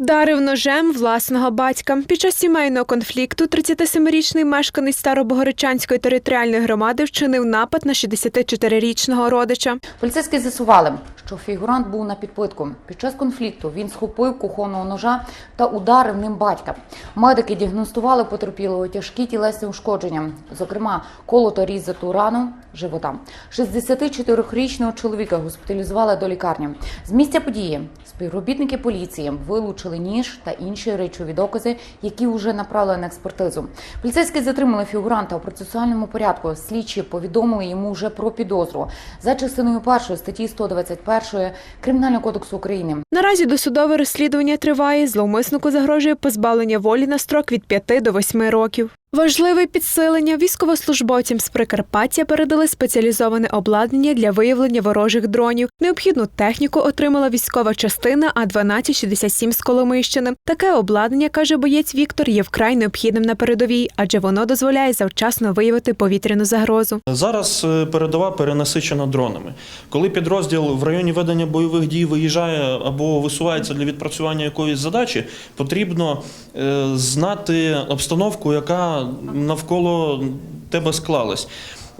Вдарив ножем власного батька. Під час сімейного конфлікту 37-річний мешканець Старобогородчанської територіальної громади вчинив напад на 64-річного родича. Поліцейські з'ясували, що фігурант був на підпитку. Під час конфлікту він схопив кухонного ножа та ударив ним батька. Медики діагностували потерпілого тяжкі тілесні ушкодження, зокрема колото різату рану живота. 64-річного чоловіка госпіталізували до лікарні. З місця події співробітники поліції вилучили ніж та інші речові докази, які вже направили на експертизу. Поліцейські затримали фігуранта у процесуальному порядку. Слідчі повідомили йому вже про підозру за частиною першої статті 121 Кримінального кодексу України. Наразі досудове розслідування триває. Зловмиснику загрожує позбавлення волі на строк від 5 до 8 років. Важливе підсилення військовослужбовцям з Прикарпаття передали спеціалізоване обладнання для виявлення ворожих дронів. Необхідну техніку отримала військова частина А 1267 з Коломийщини. Таке обладнання каже боєць Віктор є вкрай необхідним на передовій, адже воно дозволяє завчасно виявити повітряну загрозу. Зараз е, передова перенасичена дронами. Коли підрозділ в районі ведення бойових дій виїжджає або висувається для відпрацювання якоїсь задачі, потрібно е, знати обстановку, яка навколо тебе склалась.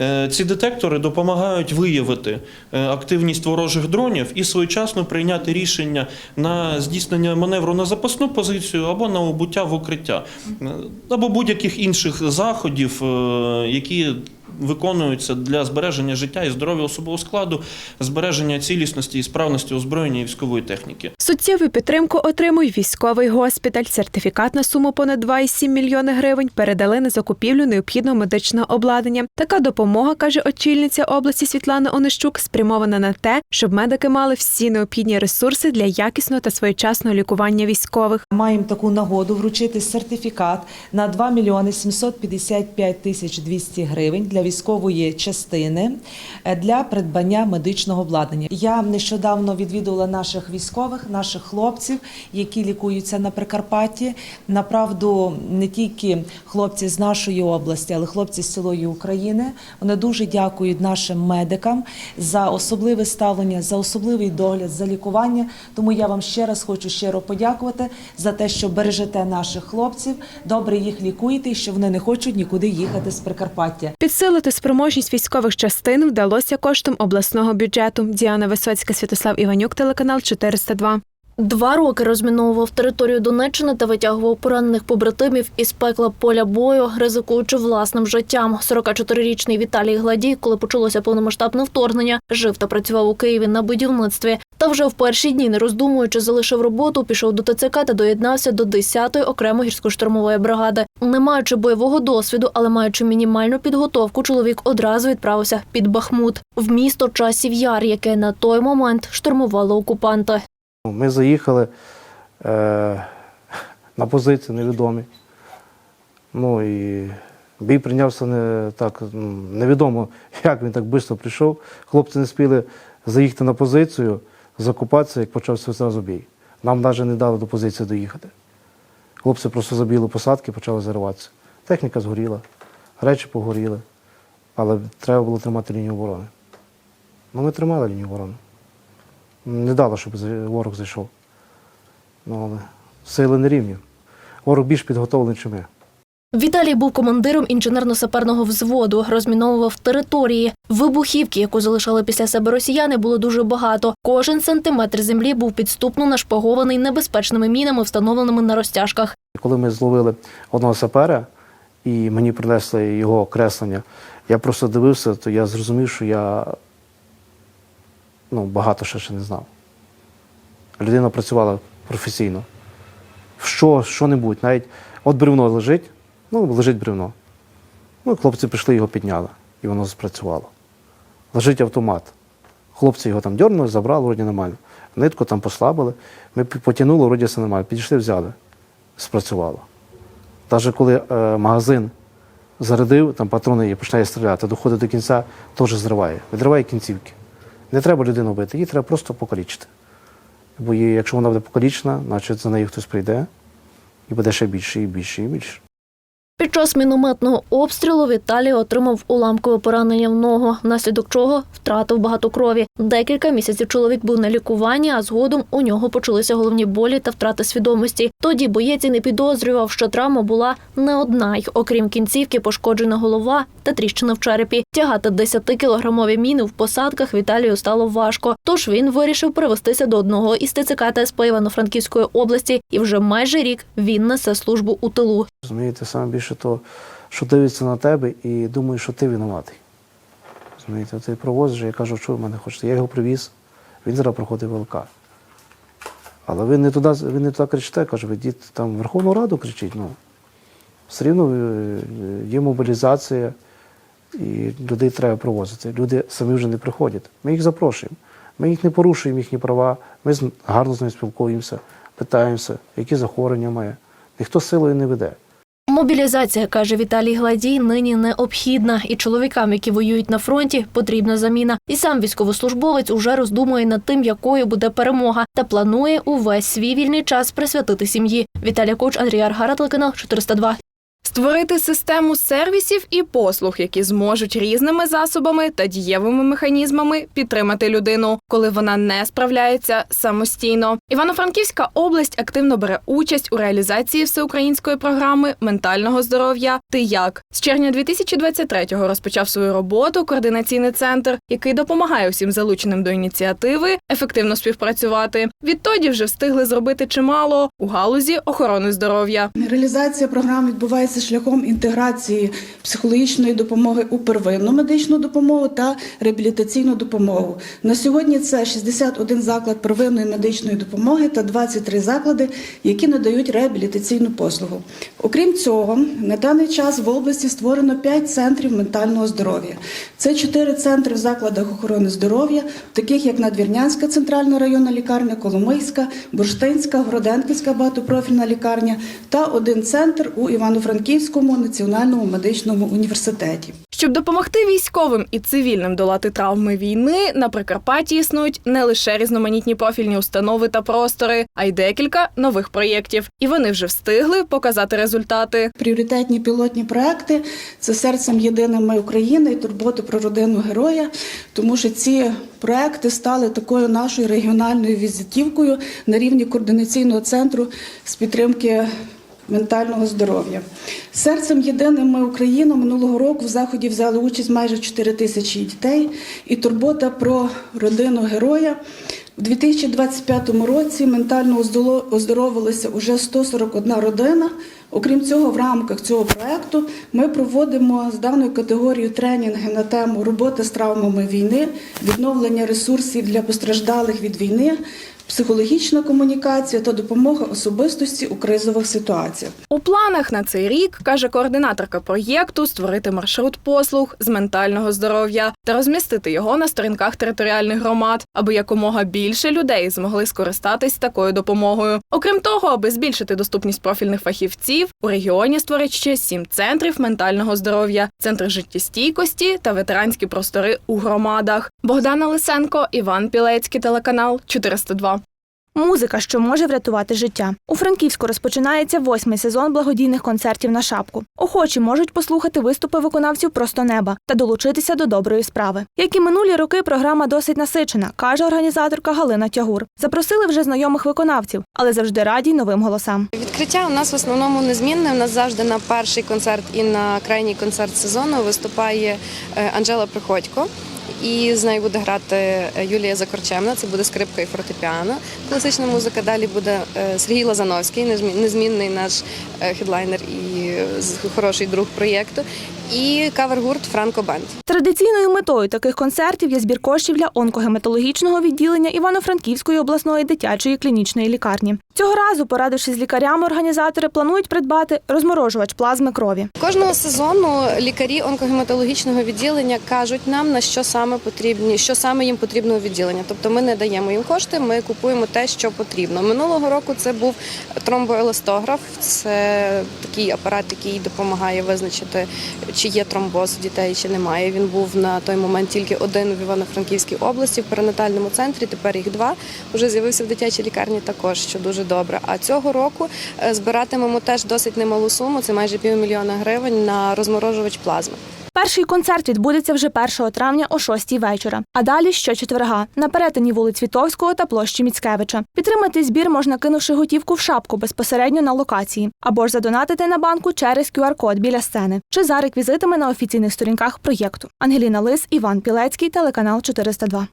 Е, Ці детектори допомагають виявити е, активність ворожих дронів і своєчасно прийняти рішення на здійснення маневру на запасну позицію або на убуття в укриття, Е, або будь-яких інших заходів, які виконуються для збереження життя і здоров'я особового складу, збереження цілісності і справності озброєння і військової техніки. Суттєву підтримку отримує військовий госпіталь. Сертифікат на суму понад 2,7 мільйони гривень передали на закупівлю необхідного медичного обладнання. Така допомога, каже очільниця області Світлана Онищук, спрямована на те, щоб медики мали всі необхідні ресурси для якісного та своєчасного лікування військових. Маємо таку нагоду вручити сертифікат на 2 мільйони 755 тисяч 200 гривень для військової частини е, для придбання медичного обладнання. Я нещодавно відвідувала наших військових, наших хлопців, які лікуються на Прикарпатті. Направду не тільки хлопці з нашої області, але хлопці з цілої України. Вони дуже дякують нашим медикам за особливе ставлення, за особливий догляд, за лікування. Тому я вам ще раз хочу щиро подякувати за те, що бережете наших хлопців, добре їх лікуєте і що вони не хочуть нікуди їхати з Прикарпаття. Підсилити спроможність військових частин вдалося коштом обласного бюджету. Діана Висоцька, Святослав Іванюк, телеканал 402. Два роки розміновував територію Донеччини та витягував поранених побратимів із пекла поля бою, ризикуючи власним життям. 44-річний Віталій Гладій, коли почалося повномасштабне вторгнення, жив та працював у Києві на будівництві. Та вже в перші дні, не роздумуючи, залишив роботу, пішов до ТЦК та доєднався до 10-ї окремої гірсько-штурмової бригади. Не маючи бойового досвіду, але маючи мінімальну підготовку, чоловік одразу відправився під Бахмут в місто часів яр, яке на той момент штурмували окупанти. Ми заїхали е, на позиції невідомі. Ну і бій прийнявся не так, ну, невідомо, як він так швидко прийшов. Хлопці не спіли заїхати на позицію, закупатися, як почався одразу бій. Нам навіть не дали до позиції доїхати. Хлопці просто забіли посадки, почали зариватися. Техніка згоріла, речі погоріли, але треба було тримати лінію оборони. Ну, ми тримали лінію оборони. Не дало, щоб ворог зайшов. Ну, але сили не рівні. Ворог більш підготовлений, ніж ми. Віталій був командиром інженерно-саперного взводу, розміновував території. Вибухівки, яку залишали після себе росіяни, було дуже багато. Кожен сантиметр землі був підступно нашпигований небезпечними мінами, встановленими на розтяжках. Коли ми зловили одного сапера і мені принесли його креслення, я просто дивився, то я зрозумів, що я ну, багато ще, ще не знав. Людина працювала професійно. Що, що-небудь, навіть от бревно лежить, ну, лежить бревно. Ну, хлопці прийшли, його підняли, і воно спрацювало. Лежить автомат. Хлопці його там дьорнули, забрали, вроді нормально. Нитку там послабили, ми потягнули, вроді все нормально. Підійшли, взяли, спрацювало. Навіть коли е, магазин зарядив, там патрони є, починає стріляти, доходить до кінця, теж зриває. Відриває кінцівки. Не треба людину бити, її треба просто покалічити. Бо якщо вона буде покалічена, значить за нею хтось прийде і буде ще більше, і більше, і більше. Під час мінометного обстрілу Віталій отримав уламкове поранення в ногу, внаслідок чого втратив багато крові. Декілька місяців чоловік був на лікуванні, а згодом у нього почалися головні болі та втрата свідомості. Тоді боєць не підозрював, що травма була не одна й окрім кінцівки, пошкоджена голова та тріщина в черепі. Тягати 10-кілограмові міни в посадках Віталію стало важко. Тож він вирішив перевестися до одного із ТЦК та СП Івано-Франківської області, і вже майже рік він несе службу у тилу. Розумієте, саме більше то, що дивиться на тебе і думає, що ти винуватий. Розумієте, ти провозиш, я кажу, що ви мене хочете. Я його привіз, він зараз проходить ВЛК. Але ви не туди, ви не туди кричите, каже, ви йдіть там Верховну Раду кричіть. Ну. Все рівно е, є мобілізація, і людей треба провозити. Люди самі вже не приходять. Ми їх запрошуємо. Ми їх не порушуємо, їхні права, ми гарно з ними спілкуємося, питаємося, які захворювання має. Ніхто силою не веде. Мобілізація, каже Віталій Гладій, нині необхідна, і чоловікам, які воюють на фронті, потрібна заміна. І сам військовослужбовець уже роздумує над тим, якою буде перемога, та планує увесь свій вільний час присвятити сім'ї. Віталій Коч, Андрій Аргара, телеканал 402. Створити систему сервісів і послуг, які зможуть різними засобами та дієвими механізмами підтримати людину, коли вона не справляється самостійно. Івано-Франківська область активно бере участь у реалізації всеукраїнської програми ментального здоров'я Ти як з червня 2023-го розпочав свою роботу координаційний центр, який допомагає усім залученим до ініціативи ефективно співпрацювати. Відтоді вже встигли зробити чимало у галузі охорони здоров'я. Реалізація програм відбувається шляхом інтеграції психологічної допомоги у первинну медичну допомогу та реабілітаційну допомогу. На сьогодні це 61 заклад первинної медичної допомоги та 23 заклади, які надають реабілітаційну послугу. Окрім цього, на даний в області створено 5 центрів ментального здоров'я. Це 4 центри в закладах охорони здоров'я, таких як Надвірнянська центральна районна лікарня, Коломийська, Бурштинська, Гроденківська багатопрофільна лікарня та один центр у Івано-Франківському національному медичному університеті. Щоб допомогти військовим і цивільним долати травми війни, на Прикарпатті існують не лише різноманітні профільні установи та простори, а й декілька нових проєктів. І вони вже встигли показати результати. Пріоритетні пілотні проекти це серцем єдиним ми України і турботи про родину героя, тому що ці проекти стали такою нашою регіональною візитівкою на рівні координаційного центру з підтримки. Ментального здоров'я. Серцем єдиним ми Україна минулого року в заході взяли участь майже 4 тисячі дітей, і турбота про родину героя. У 2025 році ментально оздоровилася уже 141 родина. Окрім цього, в рамках цього проекту ми проводимо з даною категорією тренінги на тему роботи з травмами війни, відновлення ресурсів для постраждалих від війни, психологічна комунікація та допомога особистості у кризових ситуаціях. У планах на цей рік каже координаторка проєкту створити маршрут послуг з ментального здоров'я та розмістити його на сторінках територіальних громад, аби якомога більше людей змогли скористатись такою допомогою. Окрім того, аби збільшити доступність профільних фахівців, у регіоні створять ще сім центрів ментального здоров'я, центри життєстійкості та ветеранські простори у громадах. Богдана Лисенко, Іван Пілецький, телеканал 402. Музика, що може врятувати життя. У Франківську розпочинається восьмий сезон благодійних концертів на шапку. Охочі можуть послухати виступи виконавців просто неба та долучитися до доброї справи. Як і минулі роки, програма досить насичена, каже організаторка Галина Тягур. Запросили вже знайомих виконавців, але завжди раді новим голосам. Відкриття у нас в основному незмінне. У нас завжди на перший концерт і на крайній концерт сезону виступає е, Анжела Приходько. І з нею буде грати е, Юлія Закорчемна, це буде скрипка і фортепіано. Класична музика. Далі буде е, Сергій Лазановський, незмінний наш е, хедлайнер і хороший друг проєкту. І кавер-гурт Франко Бенд. Традиційною метою таких концертів є збір коштів для онкогематологічного відділення Івано-Франківської обласної дитячої клінічної лікарні. Цього разу, порадившись з лікарями, організатори планують придбати розморожувач плазми крові. Кожного сезону лікарі онкогематологічного відділення кажуть нам на що саме потрібні, що саме їм потрібно у відділення. Тобто ми не даємо їм кошти, ми купуємо те, що потрібно. Минулого року це був тромбоеластограф, це такий апарат, який допомагає визначити, чи є тромбоз у дітей, чи немає. Він був на той момент тільки один в Івано-Франківській області в перинатальному центрі. Тепер їх два. Уже з'явився в дитячій лікарні також, що дуже добре. А цього року е, збиратимемо теж досить немалу суму. Це майже півмільйона гривень на розморожувач плазми. Перший концерт відбудеться вже 1 травня о 6 вечора, а далі щочетверга на перетині вулиць Вітовського та площі Міцкевича. Підтримати збір можна кинувши готівку в шапку безпосередньо на локації, або ж задонатити на банку через QR-код біля сцени чи за реквізитами на офіційних сторінках проєкту. Ангеліна Лис, Іван Пілецький, телеканал 402.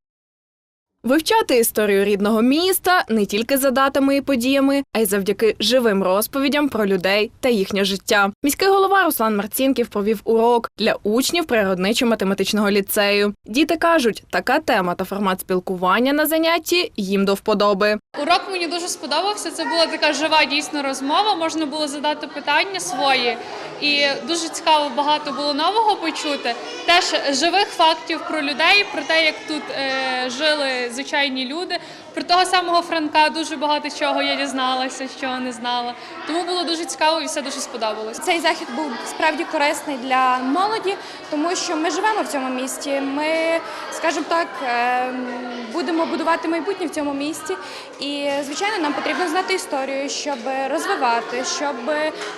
Вивчати історію рідного міста не тільки за датами і подіями, а й завдяки живим розповідям про людей та їхнє життя. Міський голова Руслан Марцінків провів урок для учнів природничо-математичного ліцею. Діти кажуть, така тема та формат спілкування на занятті їм до вподоби. Урок мені дуже сподобався. Це була така жива дійсно розмова. Можна було задати питання свої, і дуже цікаво багато було нового почути. Теж живих фактів про людей, про те, як тут е, жили звичайні люди. Про того самого Франка дуже багато чого я дізналася, чого не знала. Тому було дуже цікаво і все дуже сподобалось. Цей захід був справді корисний для молоді, тому що ми живемо в цьому місті. Ми, скажімо так, ем, будемо будувати майбутнє в цьому місті. І, звичайно, нам потрібно знати історію, щоб розвивати, щоб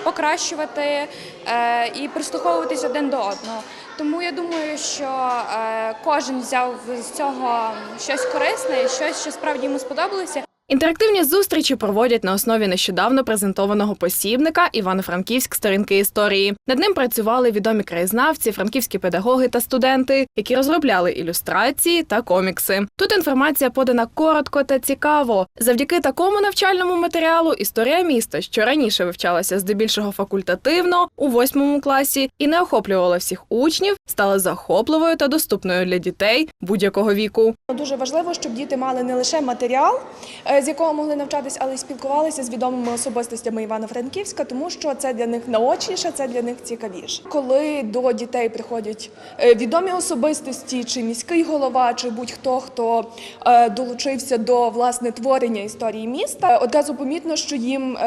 покращувати е, і прислуховуватись один до одного. Тому я думаю, що е, кожен взяв з цього щось корисне, щось, що справді йому сподобалося. Інтерактивні зустрічі проводять на основі нещодавно презентованого посібника Івано-Франківськ сторінки історії. Над ним працювали відомі краєзнавці, франківські педагоги та студенти, які розробляли ілюстрації та комікси. Тут інформація подана коротко та цікаво. Завдяки такому навчальному матеріалу історія міста, що раніше вивчалася здебільшого факультативно у восьмому класі і не охоплювала всіх учнів, стала захопливою та доступною для дітей будь-якого віку. Дуже важливо, щоб діти мали не лише матеріал, е, з якого могли навчатись, але й спілкувалися з відомими особистостями Івано-Франківська, тому що це для них наочніше, це для них цікавіше. Коли до дітей приходять е, відомі особистості, чи міський голова, чи будь-хто, хто е, долучився до власне творення історії міста, одразу помітно, що їм.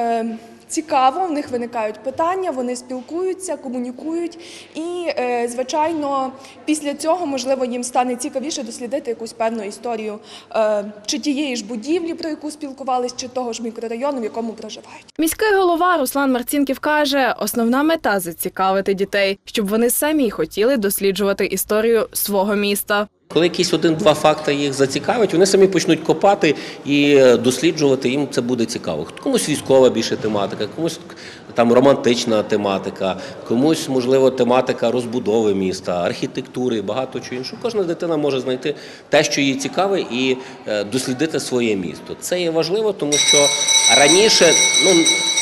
Цікаво, в них виникають питання, вони спілкуються, комунікують, і е, звичайно, після цього можливо їм стане цікавіше дослідити якусь певну історію е, чи тієї ж будівлі, про яку спілкувались, чи того ж мікрорайону, в якому проживають. Міський голова Руслан Марцінків каже, основна мета зацікавити дітей, щоб вони самі хотіли досліджувати історію свого міста. Коли якісь один-два факти їх зацікавить, вони самі почнуть копати і е, досліджувати. Їм це буде цікаво. Комусь військова більше тематика, комусь там романтична тематика, комусь можливо тематика розбудови міста, архітектури, багато чого іншого. Кожна дитина може знайти те, що їй цікаве, і е, дослідити своє місто. Це є важливо, тому що раніше, ну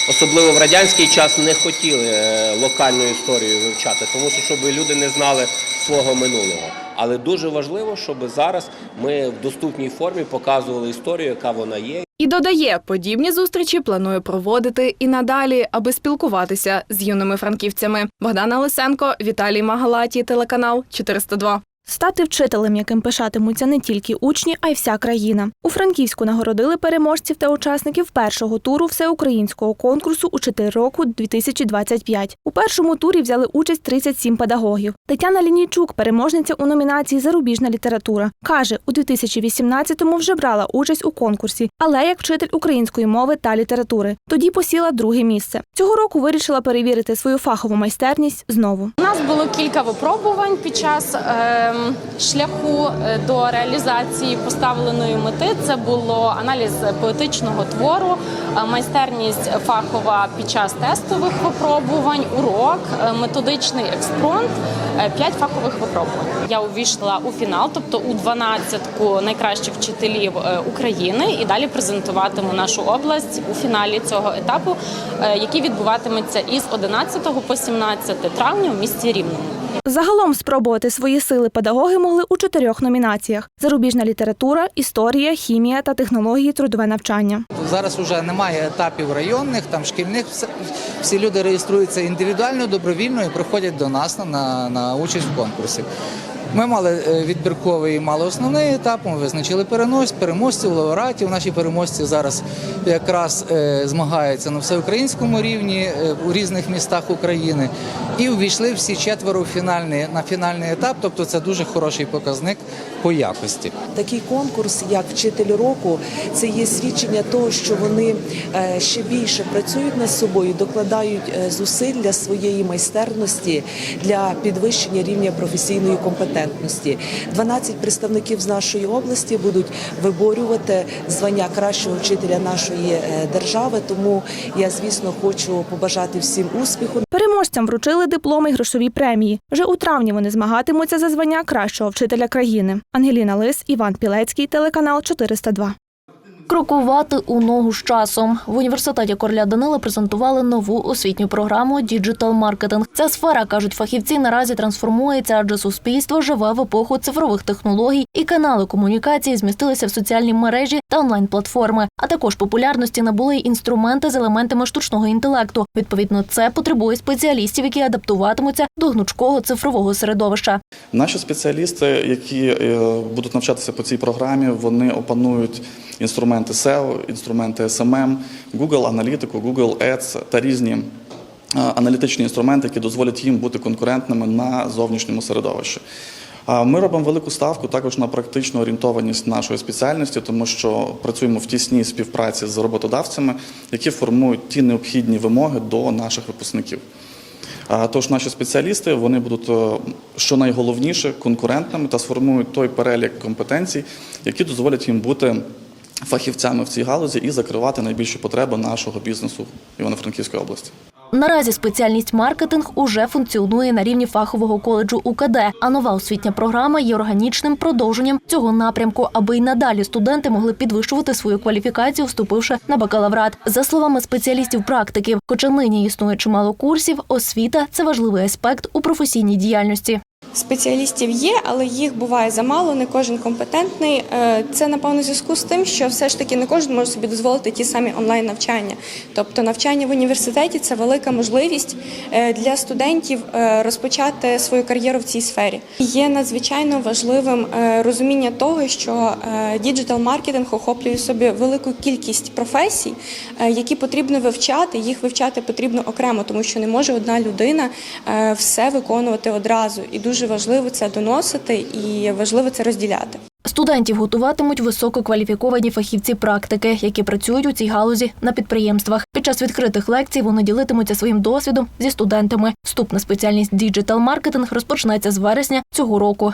особливо в радянський час, не хотіли е, локальну історію вивчати, тому що щоб люди не знали свого минулого. Але дуже важливо, щоб зараз ми в доступній формі показували історію, яка вона є. І додає, подібні зустрічі планує проводити і надалі, аби спілкуватися з юними франківцями. Богдана Лисенко, Віталій Магалаті, телеканал 402. Стати вчителем, яким пишатимуться не тільки учні, а й вся країна. У Франківську нагородили переможців та учасників першого туру всеукраїнського конкурсу «Учитель року 2025». У першому турі взяли участь 37 педагогів. Тетяна Лінійчук, переможниця у номінації Зарубіжна література, каже, у 2018-му вже брала участь у конкурсі, але як вчитель української мови та літератури. Тоді посіла друге місце. Цього року вирішила перевірити свою фахову майстерність знову. У нас було кілька випробувань під час е, шляху е, до реалізації поставленої мети. Це було аналіз поетичного твору, е, майстерність фахова під час тестових випробувань, урок, е, методичний експронт, п'ять фахових випробувань. Я увійшла у фінал, тобто у 12-ку найкращих вчителів України, і далі презентуватиму нашу область у фіналі цього етапу, який відбуватиметься із 11 по 17 травня в місті Рівному. Загалом спробувати свої сили педагоги могли у чотирьох номінаціях: зарубіжна література, історія, хімія та технології трудове навчання. Зараз вже немає етапів районних, там шкільних. Всі люди реєструються індивідуально, добровільно і приходять до нас на, на, на участь в конкурсі. Ми мали е, відбірковий і мали основний етап. Ми визначили перенос, переможців, лауреатів. Наші переможці зараз якраз е, змагаються на всеукраїнському рівні е, у різних містах України. І увійшли всі четверо фінальний, на фінальний етап. Тобто це дуже хороший показник по якості. Такий конкурс, як вчитель року, це є свідчення того, що вони ще більше працюють над собою, докладають зусиль для своєї майстерності для підвищення рівня професійної компетентності. 12 представників з нашої області будуть виборювати звання кращого вчителя нашої е, держави. Тому я, звісно, хочу побажати всім успіху. Переможцям вручили дипломи й грошові премії. Вже у травні вони змагатимуться за звання кращого вчителя країни. Ангеліна Лис, Іван Пілецький, телеканал 402. Крокувати у ногу з часом в університеті Короля Данила презентували нову освітню програму Діджитал маркетинг. Ця сфера кажуть фахівці наразі трансформується, адже суспільство живе в епоху цифрових технологій і канали комунікації змістилися в соціальні мережі та онлайн-платформи. А також популярності набули й інструменти з елементами штучного інтелекту. Відповідно, це потребує спеціалістів, які адаптуватимуться до гнучкого цифрового середовища. Наші спеціалісти, які е, будуть навчатися по цій програмі, вони опанують інструменти SEO, інструменти SMM, Google аналітику, Google Ads та різні аналітичні інструменти, які дозволять їм бути конкурентними на зовнішньому середовищі. Ми робимо велику ставку також на практичну орієнтованість нашої спеціальності, тому що працюємо в тійсній співпраці з роботодавцями, які формують ті необхідні вимоги до наших випускників. Тож наші спеціалісти вони будуть е, що найголовніше конкурентними та сформують той перелік компетенцій, які дозволять їм бути фахівцями в цій галузі і закривати найбільші потреби нашого бізнесу Івано-Франківської області. Наразі спеціальність маркетинг уже функціонує на рівні фахового коледжу УКД, а нова освітня програма є органічним продовженням цього напрямку, аби й надалі студенти могли підвищувати свою кваліфікацію, вступивши на бакалаврат. За словами спеціалістів-практиків, хоча нині існує чимало курсів, освіта це важливий аспект у професійній діяльності. Спеціалістів є, але їх буває замало, не кожен компетентний. Е, Це напевно зв'язку з тим, що все ж таки не кожен може собі дозволити ті самі онлайн навчання. Тобто навчання в університеті це велика можливість е, для студентів е, розпочати свою кар'єру в цій сфері. Є надзвичайно важливим розуміння того, що діджитал маркетинг охоплює собі велику кількість професій, які потрібно вивчати. Їх вивчати потрібно окремо, тому що не може одна людина все виконувати одразу. І дуже важливо це доносити і важливо це розділяти. Студентів готуватимуть висококваліфіковані фахівці практики, які працюють у цій галузі на підприємствах. Під час відкритих лекцій вони ділитимуться своїм досвідом зі студентами. Вступ на спеціальність діджитал маркетинг розпочнеться з вересня цього року.